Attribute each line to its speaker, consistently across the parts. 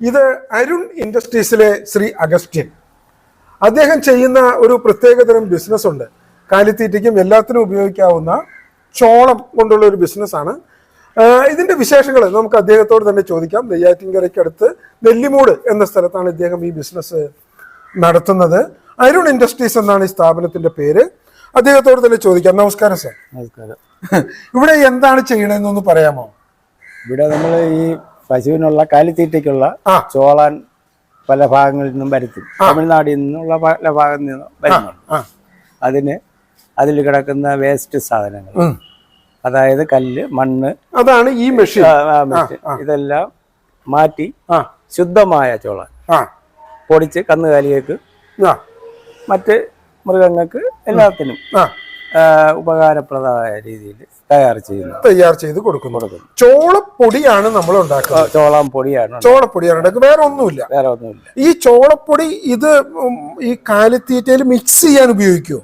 Speaker 1: ഇത് അരുൺ ഇൻഡസ്ട്രീസിലെ ശ്രീ അഗസ്റ്റിൻ. അദ്ദേഹം ചെയ്യുന്ന ഒരു പ്രത്യേകതരം ബിസിനസ് ഉണ്ട്. കാലിത്തീറ്റയ്ക്കും എല്ലാത്തിനും ഉപയോഗിക്കാവുന്ന ചോളം കൊണ്ടുള്ള ഒരു ബിസിനസ്സാണ് ഇതിന്റെ വിശേഷങ്ങൾ നമുക്ക് അദ്ദേഹത്തോട് തന്നെ ചോദിക്കാം. നെയ്യാറ്റിൻകരയ്ക്കടുത്ത് നെല്ലിമൂട് എന്ന സ്ഥലത്താണ് ഇദ്ദേഹം ഈ ബിസിനസ് നടത്തുന്നത്. അരുൺ ഇൻഡസ്ട്രീസ് എന്നാണ് ഈ സ്ഥാപനത്തിന്റെ പേര്. അദ്ദേഹത്തോട് തന്നെ ചോദിക്കാം. നമസ്കാരം സാർ.
Speaker 2: നമസ്കാരം.
Speaker 1: ഇവിടെ എന്താണ് ചെയ്യണമെന്നൊന്ന് പറയാമോ?
Speaker 2: ഇവിടെ നമ്മൾ ഈ പശുവിനുള്ള കാലിത്തീറ്റയ്ക്കുള്ള. ചോളാൻ പല ഭാഗങ്ങളിൽ നിന്നും വരുത്തും. തമിഴ്നാടിൽ നിന്നുള്ള പല ഭാഗങ്ങളിൽ നിന്നും വരുന്നുണ്ട്. അതിന് അതിൽ കിടക്കുന്ന വേസ്റ്റ് സാധനങ്ങൾ. അതായത് കല്ല് മണ്ണ്
Speaker 1: അതാണ് ഈ മെഷീൻ
Speaker 2: ഇതെല്ലാം മാറ്റി ശുദ്ധമായ ചോളാൻ.
Speaker 1: ആ.
Speaker 2: പൊടിച്ച് കന്നുകാലികൾക്ക് മറ്റ് മൃഗങ്ങൾക്ക് എല്ലാത്തിനും ഉപകാരപ്രദമായ രീതിയിൽ തയ്യാർ ചെയ്യുന്നു.
Speaker 1: തയ്യാർ ചെയ്ത് കൊടുക്കുന്നു. ചോളപ്പൊടിയാണ് നമ്മൾ ഉണ്ടാക്കുന്നത്.
Speaker 2: ചോളം പൊടിയാണ്
Speaker 1: ചോളപ്പൊടിയാണ് ഉണ്ടാക്കുന്നത്. വേറെ ഒന്നുമില്ല.
Speaker 2: വേറെ ഒന്നുമില്ല.
Speaker 1: ഈ ചോളപ്പൊടി ഇത് ഈ കാലിത്തീറ്റയിൽ മിക്സ് ചെയ്യാൻ ഉപയോഗിക്കുമോ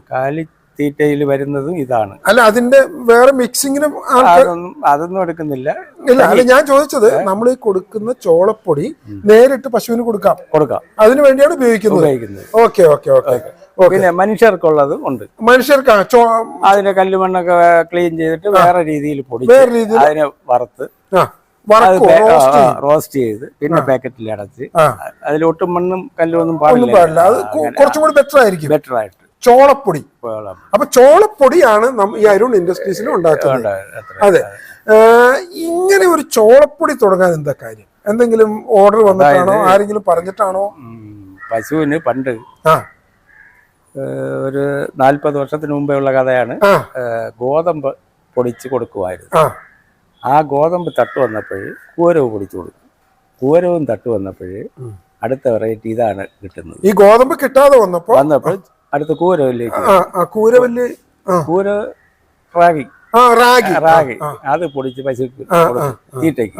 Speaker 2: കാലിത്തീറ്റയിൽ വരുന്നതും ഇതാണ്.
Speaker 1: അല്ല അതിന്റെ വേറെ മിക്സിങ്ങിനും
Speaker 2: അതൊന്നും അതൊന്നും എടുക്കുന്നില്ല.
Speaker 1: ഇല്ല അല്ല ഞാൻ ചോദിച്ചത് നമ്മൾ ഈ കൊടുക്കുന്ന ചോളപ്പൊടി നേരിട്ട് പശുവിന് കൊടുക്കാം.
Speaker 2: കൊടുക്കാം.
Speaker 1: അതിനു വേണ്ടിയാണ് ഉപയോഗിക്കുന്നത്.
Speaker 2: ഉപയോഗിക്കുന്നത്.
Speaker 1: ഓക്കെ ഓക്കെ ഓക്കെ
Speaker 2: പിന്നെ മനുഷ്യർക്കുള്ളതും ഉണ്ട്.
Speaker 1: മനുഷ്യർക്ക്
Speaker 2: അതിന്റെ കല്ലുമണ്ണൊക്കെ ക്ലീൻ ചെയ്തിട്ട് വേറെ രീതിയിൽ
Speaker 1: പൊടി
Speaker 2: അതിനെ വറുത്ത്
Speaker 1: റോസ്റ്റ്
Speaker 2: ചെയ്ത് പിന്നെ പാക്കറ്റിൽ അടച്ച്
Speaker 1: അതിലൊട്ടും
Speaker 2: അതിൽ ഒട്ടും മണ്ണും കല്ലും ഒന്നും പാടില്ല.
Speaker 1: കുറച്ചും കൂടി ബെറ്റർ ആയിരിക്കും.
Speaker 2: ബെറ്റർ ആയിട്ട്.
Speaker 1: ചോളപ്പൊടി. അപ്പൊ ചോളപ്പൊടിയാണ് ഈ അരുൺ ഇൻഡസ്ട്രീസിൽ ഉണ്ടാക്കുന്നത്. അതെ. ഇങ്ങനെ ഒരു ചോളപ്പൊടി തുടങ്ങാൻ എന്താ കാര്യം? എന്തെങ്കിലും ഓർഡർ വന്നിട്ടാണോ? ആരെങ്കിലും പറഞ്ഞിട്ടാണോ?
Speaker 2: പശുവിന് പണ്ട് ഒരു നാൽപ്പത് വർഷത്തിന് മുമ്പേ ഉള്ള കഥയാണ്. ഗോതമ്പ് പൊടിച്ച് കൊടുക്കുമായിരുന്നു.
Speaker 1: ആ.
Speaker 2: ഗോതമ്പ് തട്ട് വന്നപ്പോഴ് കൂരവ് പൊടിച്ചു കൊടുക്കും കൂരവും തട്ട് വന്നപ്പോഴ് അടുത്ത വെറൈറ്റി ഇതാണ് കിട്ടുന്നത്.
Speaker 1: ഈ ഗോതമ്പ് കിട്ടാതെ വന്നപ്പോ
Speaker 2: വന്നപ്പോൾ അടുത്ത
Speaker 1: കൂരവല്ലേ കൂരവല്ല്
Speaker 2: കൂര റാഗി.
Speaker 1: റാഗി.
Speaker 2: റാഗി. അത് പൊടിച്ച് പശുക്ക് തീറ്റയ്ക്ക്.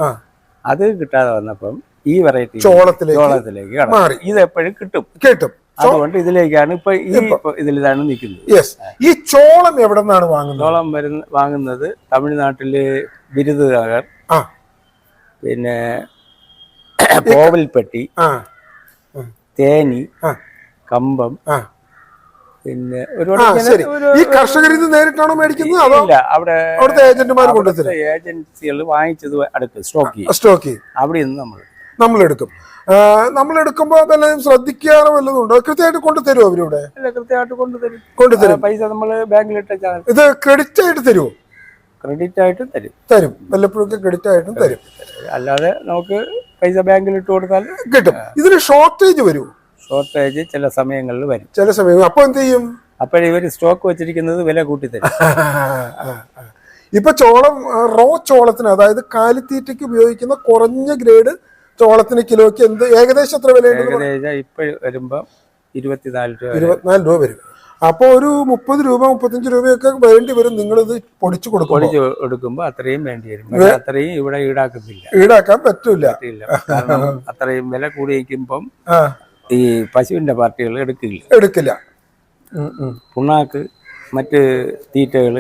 Speaker 2: അത് കിട്ടാതെ വന്നപ്പം ഈ വെറൈറ്റി
Speaker 1: ചോളത്തിലേക്ക്
Speaker 2: ചോളത്തിലേക്ക്
Speaker 1: മാറി.
Speaker 2: ഇത് എപ്പോഴും കിട്ടും.
Speaker 1: കിട്ടും.
Speaker 2: അതുകൊണ്ട് ഇതിലേക്കാണ് ഇപ്പൊ ഈ ഇതിലാണ് നിൽക്കുന്നത്.
Speaker 1: ഈ ചോളം എവിടെ നിന്നാണ് വാങ്ങുന്നത്?
Speaker 2: ചോളം വരുന്ന വാങ്ങുന്നത് തമിഴ്നാട്ടിൽ ബിരുദനഗർ പിന്നെ കോവിൽപ്പെട്ടി തേനി കമ്പം പിന്നെ ഒരുപാട്
Speaker 1: ഈ കർഷകരിൽ നിന്ന് നേരിട്ടാണോ മേടിക്കുന്നത് അതോ
Speaker 2: അവിടെ
Speaker 1: അവിടുത്തെ ഏജന്റുമാർ കൊണ്ടുതരും
Speaker 2: ഏജൻസികൾ വാങ്ങിച്ചത് അടുത്ത് സ്റ്റോക്ക്
Speaker 1: സ്റ്റോക്ക്
Speaker 2: അവിടെ നിന്ന് നമ്മൾ
Speaker 1: നമ്മൾ എടുക്കുമ്പോൾ വല്ലതും ശ്രദ്ധിക്കാറോ വല്ലതും ഉണ്ടോ? കൃത്യമായിട്ട് കൊണ്ടുതരുമോ അവരിവിടെ?
Speaker 2: കൃത്യമായിട്ട് കൊണ്ടുതരും.
Speaker 1: കൊണ്ടുതരും.
Speaker 2: പൈസ നമ്മൾ ബാങ്കിലിട്ടാൽ
Speaker 1: ഇത് ക്രെഡിറ്റ് ആയിട്ട് തരുമോ
Speaker 2: ക്രെഡിറ്റ് ആയിട്ട് തരും.
Speaker 1: തരും. വല്ലപ്പോഴൊക്കെ ക്രെഡിറ്റ് ആയിട്ടും തരും.
Speaker 2: അല്ലാതെ നമുക്ക് പൈസ ബാങ്കിൽ ഇട്ട് കൊടുത്താൽ
Speaker 1: കിട്ടും. ഇതിന് ഷോർട്ടേജ് വരുമോ
Speaker 2: ഷോർട്ടേജ് ചില സമയങ്ങളിൽ വരും.
Speaker 1: ചില സമയങ്ങൾ അപ്പൊ എന്ത് ചെയ്യും?
Speaker 2: അപ്പോൾ ഇവർ സ്റ്റോക്ക് വെച്ചിരിക്കുന്നത് വില കൂട്ടി തരും.
Speaker 1: ഇപ്പൊ ചോളം റോ ചോളത്തിന് അതായത് കാലിത്തീറ്റയ്ക്ക് ഉപയോഗിക്കുന്ന കുറഞ്ഞ ഗ്രേഡ് ചോളത്തിന് കിലോയ്ക്ക് എന്ത് ഏകദേശം എത്ര വില
Speaker 2: ഏകദേശം ഇപ്പൊ വരുമ്പോ ഇരുപത്തിനാല് രൂപ വരെ.
Speaker 1: ഇരുപത്തിനാല് രൂപ വരും. അപ്പോൾ ഒരു മുപ്പത് രൂപ മുപ്പത്തഞ്ച് രൂപയൊക്കെ വേണ്ടി വരും. നിങ്ങളിത് പൊടിച്ചു കൊടുക്കും
Speaker 2: പൊടിച്ചു എടുക്കുമ്പോ അത്രയും വേണ്ടി വരും. അത്രയും ഇവിടെ ഈടാക്കുന്നില്ല
Speaker 1: ഈടാക്കാൻ പറ്റൂല.
Speaker 2: അത്രയും വില കൂടി വയ്ക്കുമ്പം ഈ പശുവിന്റെ പാർട്ടികൾ എടുക്കില്ല.
Speaker 1: എടുക്കില്ല.
Speaker 2: പുണ്ണാക്ക് മറ്റ് തീറ്റകൾ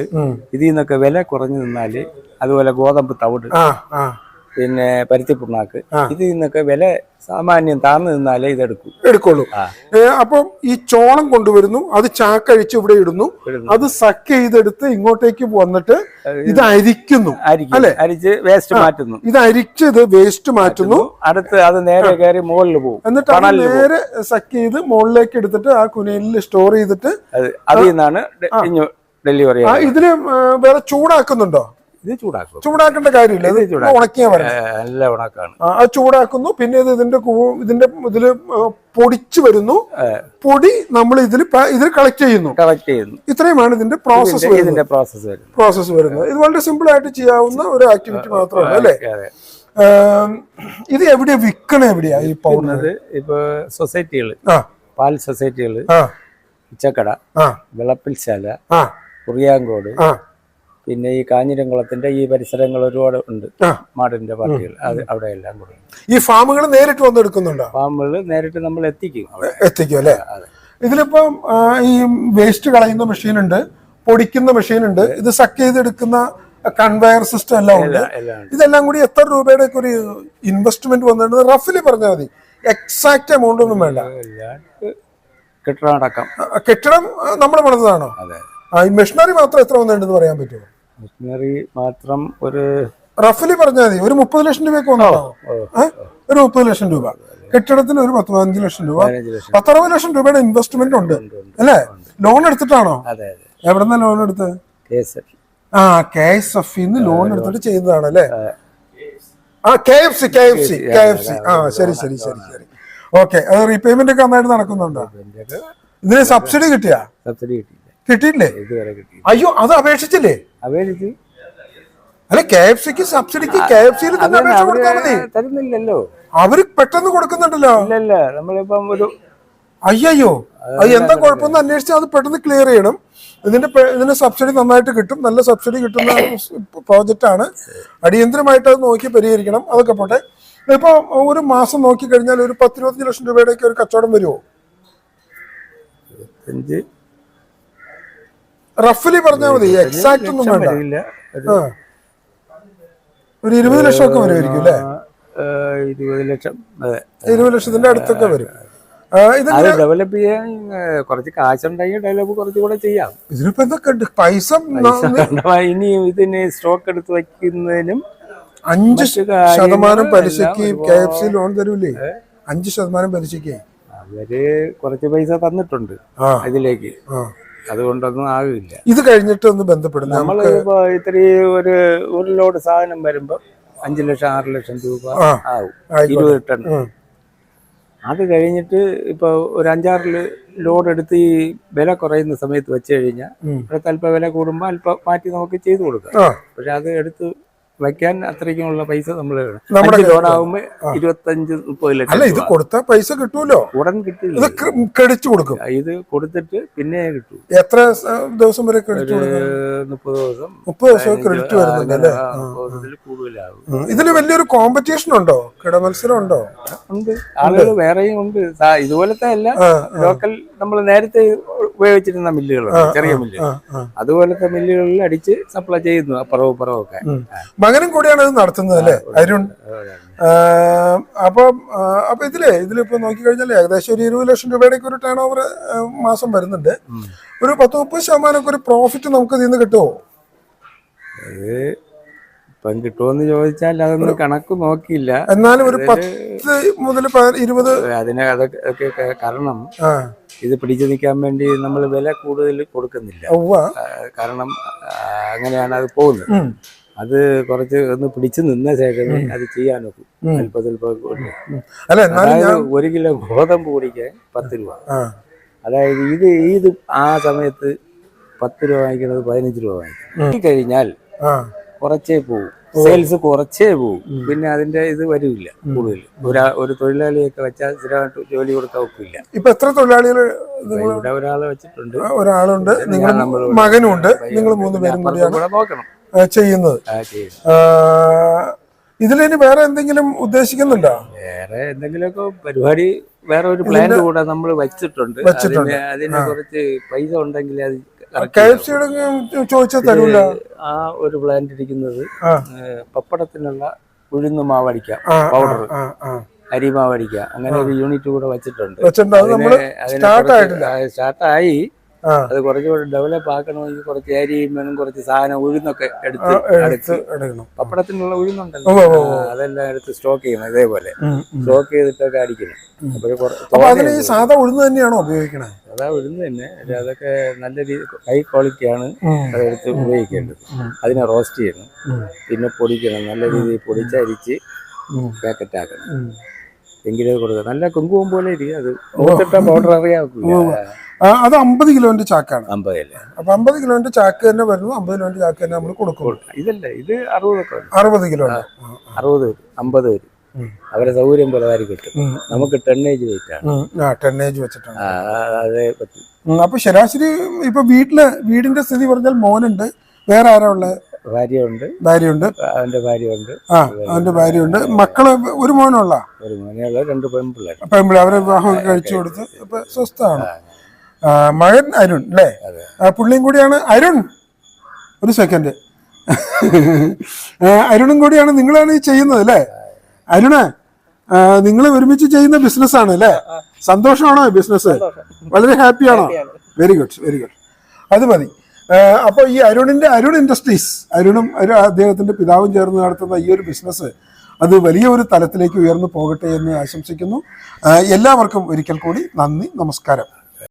Speaker 2: ഇതിൽ നിന്നൊക്കെ വില കുറഞ്ഞു നിന്നാൽ അതുപോലെ ഗോതമ്പ് തവിട് പിന്നെ പരുത്തി പുണ്ണാക്ക്
Speaker 1: ഇത്
Speaker 2: ഇതിൽ നിന്നൊക്കെ വില സാമാന്യം താഴ്ന്നു നിന്നാലേ ഇതെടുക്കൂ.
Speaker 1: എടുക്കുള്ളൂ. അപ്പം ഈ ചോളം കൊണ്ടുവരുന്നു അത് ചാക്കഴിച്ച് ഇവിടെ ഇടുന്നു. അത് സക്ക് ചെയ്തെടുത്ത് ഇങ്ങോട്ടേക്ക് വന്നിട്ട് ഇത് അരിക്കുന്നു അല്ലേ?
Speaker 2: അരിച്ച് വേസ്റ്റ് മാറ്റുന്നു.
Speaker 1: ഇത് അരിച്ച് ഇത് വേസ്റ്റ് മാറ്റുന്നു.
Speaker 2: അടുത്ത് അത് നേരെ കയറി മുകളിൽ പോകും.
Speaker 1: എന്നിട്ട് നേരെ സക്ക് ചെയ്ത് മുകളിലേക്ക് എടുത്തിട്ട് ആ കുനലിൽ സ്റ്റോർ ചെയ്തിട്ട്
Speaker 2: അത് അതിൽ നിന്നാണ് ഡെലിവറി
Speaker 1: ഇതിന് വേറെ ചൂടാക്കുന്നുണ്ടോ?
Speaker 2: ഇത് ചൂടാക്കും.
Speaker 1: ചൂടാക്കേണ്ട കാര്യമില്ല. ഇത്. ഉണക്കിയാ
Speaker 2: നല്ല ഉണക്കാണ്.
Speaker 1: ആ, ചൂടാക്കുന്നു. പിന്നെ ഇത് ഇതിന്റെ ഇതിന്റെ ഇതിൽ പൊടിച്ചു വരുന്നു. പൊടി നമ്മൾ ഇതിൽ ഇതിൽ കളക്ട് ചെയ്യുന്നു.
Speaker 2: കളക്ട് ചെയ്യുന്നു.
Speaker 1: ഇത്രയുമാണ് ഇതിന്റെ പ്രോസസ്
Speaker 2: ഇതിന്റെ- പ്രോസസ് പ്രോസസ്സ്
Speaker 1: വരുന്നത്. ഇത് വളരെ സിമ്പിൾ ആയിട്ട് ചെയ്യാവുന്ന ഒരു ആക്ടിവിറ്റി മാത്രമാണ് അല്ലേ? ഇത് എവിടെ വിൽക്കണ എവിടെയാ ഈ
Speaker 2: പോകുന്നത് ഇപ്പൊ സൊസൈറ്റികൾ പാൽ സൊസൈറ്റികൾ
Speaker 1: ആ.
Speaker 2: ഉച്ചക്കട
Speaker 1: ആ.
Speaker 2: വിളപ്പിൽശാല
Speaker 1: ആ.
Speaker 2: കുറിയാങ്കോട്
Speaker 1: ആ.
Speaker 2: പിന്നെ ഈ കാഞ്ഞിരംകുളത്തിന്റെ ഈ പരിസരങ്ങൾ ഒരുപാട് ഉണ്ട്. മാടിന്റെ പാർട്ടികൾ. അത് അവിടെ എല്ലാം കൂടെ
Speaker 1: ഈ ഫാമുകൾ നേരിട്ട് വന്നെടുക്കുന്നുണ്ടോ
Speaker 2: ഫാമുകൾ നേരിട്ട് നമ്മൾ എത്തിക്കും
Speaker 1: എത്തിക്കും അല്ലേ? ഇതിലിപ്പം ഈ വേസ്റ്റ് കളയുന്ന മെഷീൻ ഉണ്ട് പൊടിക്കുന്ന മെഷീൻ ഉണ്ട് ഇത് സക്ക് ചെയ്തെടുക്കുന്ന കൺവെയർ സിസ്റ്റം എല്ലാം ഉണ്ട്. ഇതെല്ലാം കൂടി എത്ര രൂപയുടെ ഒരു ഇൻവെസ്റ്റ്മെന്റ് വന്നിട്ടുണ്ട്? റഫിലി പറഞ്ഞാൽ മതി. എക്സാക്ട് എമൗണ്ട് ഒന്നും വേണ്ട.
Speaker 2: കെട്ടിടം
Speaker 1: അടക്കം. കെട്ടിടം നമ്മൾ പണിതാണോ ഈ മെഷീനറി മാത്രം എത്ര വന്നിട്ടുണ്ടെന്ന് പറയാൻ പറ്റുമോ?
Speaker 2: മിഷനറി മാത്രം ഒരു
Speaker 1: റഫലി പറഞ്ഞാൽ മതി. ഒരു മുപ്പത് ലക്ഷം രൂപയൊക്കെ വന്നോ ഒരു മുപ്പത് ലക്ഷം രൂപ. കെട്ടിടത്തിന് ഒരു പത്ത് പതിനഞ്ച് ലക്ഷം രൂപ. പത്തറുപത് ലക്ഷം രൂപയുടെ ഇൻവെസ്റ്റ്മെന്റ് ഉണ്ട്. അല്ലേ? ലോൺ എടുത്തിട്ടാണോ? എവിടെന്നാ ലോൺ എടുത്ത് ആ കെ എസ് എഫ് ലോൺ എടുത്തിട്ട് ചെയ്തതാണ് അല്ലേ? ആ. K F C K F C K F C. ആ ശരി ശരി ശരി ശരി. ഓക്കെ അത് റീപേയ്മെന്റ് ഒക്കെ നന്നായിട്ട് നടക്കുന്നുണ്ടോ? ഇതിന് സബ്സിഡി കിട്ടിയാ?
Speaker 2: സബ്സിഡി കിട്ടിയില്ല.
Speaker 1: അയ്യോ അത് അപേക്ഷിച്ചില്ലേ?
Speaker 2: അപേക്ഷിച്ച്
Speaker 1: അല്ല കെ എഫ് സിക്ക് സബ്സിഡിക്ക് കെ എഫ് സിയിൽ തന്നെ അപേക്ഷ കൊടുത്താൽ മതി.
Speaker 2: തരുന്നില്ലല്ലോ.
Speaker 1: അവർ പെട്ടെന്ന് കൊടുക്കുന്നുണ്ടല്ലോ.
Speaker 2: ഇല്ലല്ല നമ്മളിപ്പം ഒരു
Speaker 1: അയ്യോ അത് എന്താ കുഴപ്പമെന്ന് അന്വേഷിച്ചാൽ അത് പെട്ടെന്ന് ക്ലിയർ ചെയ്യണം. ഇതിന്റെ ഇതിന്റെ ഇതിന് സബ്സിഡി നന്നായിട്ട് കിട്ടും. നല്ല സബ്സിഡി കിട്ടുന്ന പ്രോജക്റ്റ് ആണ്. അടിയന്തരമായിട്ട് അത് നോക്കി പരിഹരിക്കണം. അതൊക്കെ പോട്ടെ. ഇപ്പൊ ഒരു മാസം നോക്കി കഴിഞ്ഞാൽ ഒരു പത്തിരുപത്തഞ്ച് ലക്ഷം രൂപയുടെ ഒക്കെ ഒരു കച്ചവടം വരുമോ റഫലി പറഞ്ഞാൽ മതി. എക്സാക്ട് ഒന്നും വേണ്ട.
Speaker 2: ഒരു
Speaker 1: ഇരുപത് ലക്ഷം ഒക്കെ വരുമായിരിക്കും അല്ലേ?
Speaker 2: ഇരുപത് ലക്ഷം. അതെ.
Speaker 1: ഇരുപത് ലക്ഷത്തിന്റെ അടുത്തൊക്കെ വരും.
Speaker 2: അത് ഡെവലപ്പ് ചെയ്യാൻ കുറച്ച് കാശുണ്ടെങ്കിൽ ഡെവലപ്പ് കുറച്ചുകൂടെ ചെയ്യാം.
Speaker 1: ഇതിനിപ്പോ എന്തൊക്കെ പൈസ
Speaker 2: ഇനി ഇതിന് സ്റ്റോക്ക് എടുത്ത് വെക്കുന്നതിനും
Speaker 1: അഞ്ച് ശതമാനം പലിശക്ക് കെ എഫ് സി ലോൺ തരൂലേ? അഞ്ച് ശതമാനം പലിശക്ക്.
Speaker 2: അവർ കുറച്ച് പൈസ തന്നിട്ടുണ്ട് ഇതിലേക്ക്. അതുകൊണ്ടൊന്നും ആകില്ല
Speaker 1: ഇത് കഴിഞ്ഞിട്ട് ഒന്ന് ബന്ധപ്പെടുന്നു
Speaker 2: നമ്മൾ ഇപ്പോ ഇത്രയും ഒരു ഒരു ലോഡ് സാധനം വരുമ്പോ അഞ്ചു ലക്ഷം ആറ് ലക്ഷം രൂപ. ആവും. ഇരുപത് ടൺ അത് കഴിഞ്ഞിട്ട് ഇപ്പൊ ഒരു അഞ്ചാറ് ലോഡ് എടുത്ത് ഈ വില കുറയുന്ന സമയത്ത് വെച്ച് കഴിഞ്ഞാൽ. അല്പ വില കൂടുമ്പോൾ അല്പം മാറ്റി നമുക്ക് ചെയ്തു കൊടുക്കാം പക്ഷെ അത് എടുത്ത് വയ്ക്കാൻ അത്രയ്ക്കുമുള്ള പൈസ നമ്മൾ
Speaker 1: നമ്മുടെ
Speaker 2: ഇരുപത്തഞ്ച് മുപ്പത് ലക്ഷം
Speaker 1: അല്ല ഇത് കൊടുത്ത പൈസ കിട്ടൂലോ?
Speaker 2: ഉടൻ കിട്ടില്ല.
Speaker 1: ഇത് ക്രെഡിറ്റ് കൊടുക്കും.
Speaker 2: ഇത് കൊടുത്തിട്ട് പിന്നെ കിട്ടും.
Speaker 1: എത്ര ദിവസം വരെ ക്രെഡിറ്റ്
Speaker 2: മുപ്പത് ദിവസം.
Speaker 1: മുപ്പത് ദിവസം ക്രെഡിറ്റ് വരുന്നുണ്ട് അല്ലേ?
Speaker 2: ആ, മുപ്പത് ദിവസത്തിൽ കൂടുതലാവും.
Speaker 1: ഉം. ഇതിന് വലിയൊരു കോമ്പറ്റീഷൻ ഉണ്ടോ? കിടമത്സരം ഉണ്ടോ.
Speaker 2: ഉണ്ട്. ആളുകൾ വേറെയും ഉണ്ട്. ഇതുപോലത്തെ അല്ല. ലോക്കൽ നമ്മൾ നേരത്തെ ഉപയോഗിച്ചിരുന്ന മില്ലുകളുണ്ട് ചെറിയ മില്ല്.
Speaker 1: ആ, ആ.
Speaker 2: അതുപോലത്തെ മില്ലുകളിൽ അടിച്ച് സപ്ലൈ ചെയ്യുന്നു അപ്പുറവും ഇപ്പുറവും ഒക്കെ.
Speaker 1: മകനും കൂടിയാണ് ഇത് നടത്തുന്നത് അല്ലേ? അരുൺ. അപ്പൊ അപ്പം ഇതിലേ ഇതിലിപ്പോ നോക്കിക്കഴിഞ്ഞാൽ ഏകദേശം ഒരു ഇരുപത് ലക്ഷം രൂപയുടെ ഒരു ടേൺ ഓവർ മാസം വരുന്നുണ്ട്. ഒരു പത്ത് മുപ്പത് ശതമാനം ഒക്കെ ഒരു പ്രോഫിറ്റ് നമുക്ക് ഇതിൽ നിന്ന് കിട്ടുമോ?
Speaker 2: ഇപ്പം കിട്ടുമെന്ന് ചോദിച്ചാൽ അതൊന്നും കണക്ക് നോക്കിയില്ല.
Speaker 1: എന്നാലും ഒരു പത്ത് മുതൽ ഇരുപത്
Speaker 2: അതിന് അതൊക്കെ കാരണം ഇത് പിടിച്ചു നിൽക്കാൻ വേണ്ടി നമ്മൾ വില കൂടുതൽ കൊടുക്കുന്നില്ല. കാരണം അങ്ങനെയാണ് അത് പോകുന്നത്. അത് കുറച്ച് ഒന്ന് പിടിച്ചു നിന്ന ശേഖരം അത് ചെയ്യാൻ നോക്കും അല്പം സ്വല്പം ഒരു കിലോ ഗോതമ്പ് പൊടിക്കാൻ പത്ത് രൂപ. അതായത് ഇത് ഇത് ആ സമയത്ത് പത്ത് രൂപ വാങ്ങിക്കുന്നത് പതിനഞ്ച് രൂപ വാങ്ങിക്കും കഴിഞ്ഞാൽ കുറച്ചേ പോവും. സെയിൽസ് കുറച്ചേ പോവും. പിന്നെ അതിന്റെ ഇത് വരില്ല കൂടുതൽ. ഒരാ ഒരു തൊഴിലാളിയൊക്കെ വെച്ചാൽ സ്ഥിരമായിട്ട് ജോലി കൊടുക്കാൻ ഒക്കില്ല.
Speaker 1: ഇപ്പൊ എത്ര തൊഴിലാളികൾ
Speaker 2: ഇവിടെ ഒരാളെ വെച്ചിട്ടുണ്ട്.
Speaker 1: ഒരാളുണ്ട്. നിങ്ങൾ മകനുണ്ട്. നിങ്ങൾ മൂന്ന് പേരും
Speaker 2: കൂടെ നോക്കണം.
Speaker 1: ചെയ്യുന്നത്. ഇതിലിനി വേറെ എന്തെങ്കിലും ഉദ്ദേശിക്കുന്നുണ്ടോ?
Speaker 2: വേറെ എന്തെങ്കിലുമൊക്കെ പരിപാടി വേറെ ഒരു പ്ലാൻ കൂടെ നമ്മൾ വെച്ചിട്ടുണ്ട്. അതിന് കുറച്ച് പൈസ ഉണ്ടെങ്കിൽ അത്
Speaker 1: ചോദിച്ചാൽ തരൂല?
Speaker 2: ആ ഒരു പ്ലാന്റ് ഇരിക്കുന്നത് പപ്പടത്തിനുള്ള ഉഴുന്ന് മാവടിക്കാം പൗഡർ
Speaker 1: ആ ആ
Speaker 2: അരി മാവടിക്കാം അങ്ങനെ ഒരു യൂണിറ്റ് കൂടെ വെച്ചിട്ടുണ്ട്. സ്റ്റാർട്ടായി അത് കുറച്ചുകൂടി ഡെവലപ്പ് ആക്കണമെങ്കിൽ കുറച്ച് ഏരിയയും വേണം കുറച്ച് സാധനം ഉഴുന്നൊക്കെ എടുത്ത്
Speaker 1: എടുത്ത് എടുക്കണം.
Speaker 2: പപ്പടത്തിനുള്ള ഉഴുന്നുണ്ടല്ലോ. അതെല്ലാം എടുത്ത് സ്റ്റോക്ക് ചെയ്യണം ഇതേപോലെ. സ്റ്റോക്ക് ചെയ്തിട്ടൊക്കെ അടിക്കണം.
Speaker 1: അപ്പൊ അതിന് ഈ സാധാ ഉഴുന്ന് തന്നെയാണോ ഉപയോഗിക്കണേ?
Speaker 2: അതാ ഉഴുന്ന് തന്നെ. അതൊക്കെ നല്ല രീതി ഹൈ ക്വാളിറ്റി
Speaker 1: ആണ്
Speaker 2: അതെടുത്ത് ഉപയോഗിക്കേണ്ടത്. അതിനെ റോസ്റ്റ് ചെയ്യണം. പിന്നെ പൊടിക്കണം. നല്ല രീതിയിൽ പൊടിച്ചരിച്ച്. പാക്കറ്റ് ആക്കണം. എങ്കിലേ കൊടുക്കുക നല്ല കുങ്കുമം പോലെ ഇരിക്കും. അത് പൗഡർ
Speaker 1: അത് അമ്പത് കിലോന്റെ ചാക്കാണ്.
Speaker 2: അമ്പതല്ലേ
Speaker 1: അപ്പൊ അമ്പത് കിലോന്റെ ചാക്ക് തന്നെ വരുന്നു അമ്പത് കിലോന്റെ ചാക്ക് തന്നെ നമ്മൾ കൊടുക്കും.
Speaker 2: ഇതല്ലേ? ഇത് അറുപത്
Speaker 1: അറുപത് കിലോ
Speaker 2: അറുപത് അമ്പത് വരും. അവരെ സൗകര്യം പോലെ വാരി കിട്ടും. നമുക്ക് ടെണ്ണേജ്
Speaker 1: വെയിറ്റാണ് ടെന്നേജ് വെച്ചിട്ടാണ്.
Speaker 2: അതേ പറ്റും.
Speaker 1: അപ്പൊ ശരാശരി ഇപ്പൊ വീട്ടിൽ വീടിന്റെ സ്ഥിതി പറഞ്ഞാൽ മോനുണ്ട്. വേറെ ആരാ ഉള്ളത്
Speaker 2: ഭാര്യയുണ്ട്.
Speaker 1: ഭാര്യയുണ്ട്.
Speaker 2: അവന്റെ ഭാര്യയുണ്ട്.
Speaker 1: ആ അവന്റെ ഭാര്യയുണ്ട്. മക്കൾ ഒരു മോനുള്ള
Speaker 2: ഒരു മോനെയുള്ള രണ്ട് പെൺപിള്ളേർ
Speaker 1: പെമ്പിളി അവരെ വിവാഹം കഴിച്ചു കൊടുത്ത് ഇപ്പൊ സ്വസ്ഥമാണ്. മകൻ അരുൺ അല്ലേ പുള്ളിയും കൂടിയാണ് അരുൺ. ഒരു സെക്കൻഡ് അരുണും കൂടിയാണ് നിങ്ങളാണ് ഈ ചെയ്യുന്നത് അല്ലേ അരുണ് നിങ്ങൾ ഒരുമിച്ച് ചെയ്യുന്ന ബിസിനസ് ആണ് അല്ലേ സന്തോഷമാണോ ബിസിനസ് വളരെ ഹാപ്പിയാണോ വെരി ഗുഡ് വെരി ഗുഡ് അത് മതി. ഏ, അപ്പൊ ഈ അരുണിന്റെ അരുൺ ഇൻഡസ്ട്രീസ് അരുണും അരു അദ്ദേഹത്തിന്റെ പിതാവും ചേർന്ന് നടത്തുന്ന ഈ ഒരു ബിസിനസ് അത് വലിയ ഒരു തലത്തിലേക്ക് ഉയർന്നു പോകട്ടെ എന്ന് ആശംസിക്കുന്നു. എല്ലാവർക്കും ഒരിക്കൽ കൂടി നന്ദി നമസ്കാരം.